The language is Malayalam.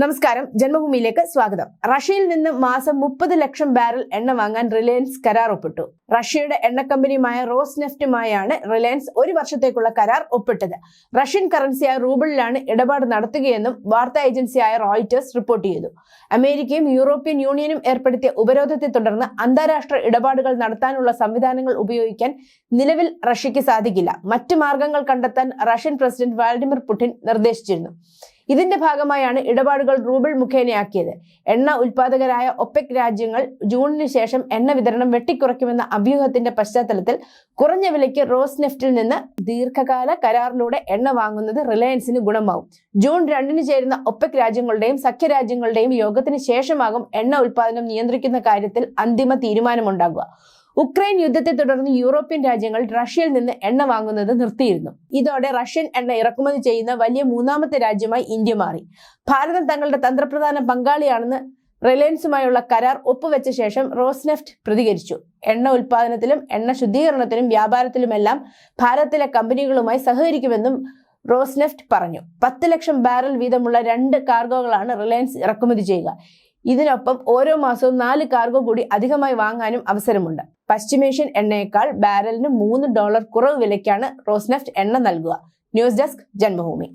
നമസ്കാരം. ജന്മഭൂമിയിലേക്ക് സ്വാഗതം. റഷ്യയിൽ നിന്ന് മാസം മുപ്പത് ലക്ഷം ബാരൽ എണ്ണ വാങ്ങാൻ റിലയൻസ് കരാർ ഒപ്പിട്ടു. റഷ്യയുടെ എണ്ണ കമ്പനിയുമായ റോസ് നെഫ്റ്റുമായാണ് റിലയൻസ് ഒരു വർഷത്തേക്കുള്ള കരാർ ഒപ്പിട്ടത്. റഷ്യൻ കറൻസിയായ റൂബിളിലാണ് ഇടപാട് നടത്തുകയെന്നും വാർത്താ ഏജൻസിയായ റോയിറ്റേഴ്സ് റിപ്പോർട്ട് ചെയ്തു. അമേരിക്കയും യൂറോപ്യൻ യൂണിയനും ഏർപ്പെടുത്തിയ ഉപരോധത്തെ തുടർന്ന് അന്താരാഷ്ട്ര ഇടപാടുകൾ നടത്താനുള്ള സംവിധാനങ്ങൾ ഉപയോഗിക്കാൻ നിലവിൽ റഷ്യയ്ക്ക് സാധിക്കില്ല. മറ്റ് മാർഗങ്ങൾ കണ്ടെത്താൻ റഷ്യൻ പ്രസിഡന്റ് വ്ളാഡിമിർ പുടിൻ നിർദ്ദേശിച്ചിരുന്നു. ഇതിന്റെ ഭാഗമായാണ് ഇടപാടുകൾ റൂബിൾ മുഖേനയാക്കിയത്. എണ്ണ ഉൽപാദകരായ ഒപെക് രാജ്യങ്ങൾ ജൂണിന് ശേഷം എണ്ണ വിതരണം വെട്ടിക്കുറയ്ക്കുമെന്ന അഭ്യൂഹത്തിന്റെ പശ്ചാത്തലത്തിൽ കുറഞ്ഞ വിലയ്ക്ക് റോസ് നെഫ്റ്റിൽ നിന്ന് ദീർഘകാല കരാറിലൂടെ എണ്ണ വാങ്ങുന്നത് റിലയൻസിന് ഗുണമാവും. ജൂൺ രണ്ടിന് ചേരുന്ന ഒപെക് രാജ്യങ്ങളുടെയും സഖ്യരാജ്യങ്ങളുടെയും യോഗത്തിന് ശേഷമാകും എണ്ണ ഉൽപാദനം നിയന്ത്രിക്കുന്ന കാര്യത്തിൽ അന്തിമ തീരുമാനമുണ്ടാകുക. ഉക്രൈൻ യുദ്ധത്തെ തുടർന്ന് യൂറോപ്യൻ രാജ്യങ്ങൾ റഷ്യയിൽ നിന്ന് എണ്ണ വാങ്ങുന്നത് നിർത്തിയിരുന്നു. ഇതോടെ റഷ്യൻ എണ്ണ ഇറക്കുമതി ചെയ്യുന്ന വലിയ മൂന്നാമത്തെ രാജ്യമായി ഇന്ത്യ മാറി. ഭാരതം തങ്ങളുടെ തന്ത്രപ്രധാന പങ്കാളിയാണെന്ന് റിലയൻസുമായുള്ള കരാർ ഒപ്പുവെച്ച ശേഷം റോസ്നെഫ്റ്റ് പ്രതികരിച്ചു. എണ്ണ ഉൽപാദനത്തിലും എണ്ണ ശുദ്ധീകരണത്തിലും വ്യാപാരത്തിലുമെല്ലാം ഭാരതത്തിലെ കമ്പനികളുമായി സഹകരിക്കുമെന്നും റോസ്നെഫ്റ്റ് പറഞ്ഞു. പത്ത് ലക്ഷം ബാരൽ വീതമുള്ള രണ്ട് കാർഗോകളാണ് റിലയൻസ് ഇറക്കുമതി ചെയ്യുക. ഇതിനൊപ്പം ഓരോ മാസവും നാല് കാർഗോ കൂടി അധികമായി വാങ്ങാനും അവസരമുണ്ട്. പശ്ചിമേഷ്യൻ എണ്ണയേക്കാൾ ബാരലിന് മൂന്ന് ഡോളർ കുറവ് വിലയ്ക്കാണ് റോസ്നെഫ്റ്റ് എണ്ണ നൽകുക. News desk Janmabhumi.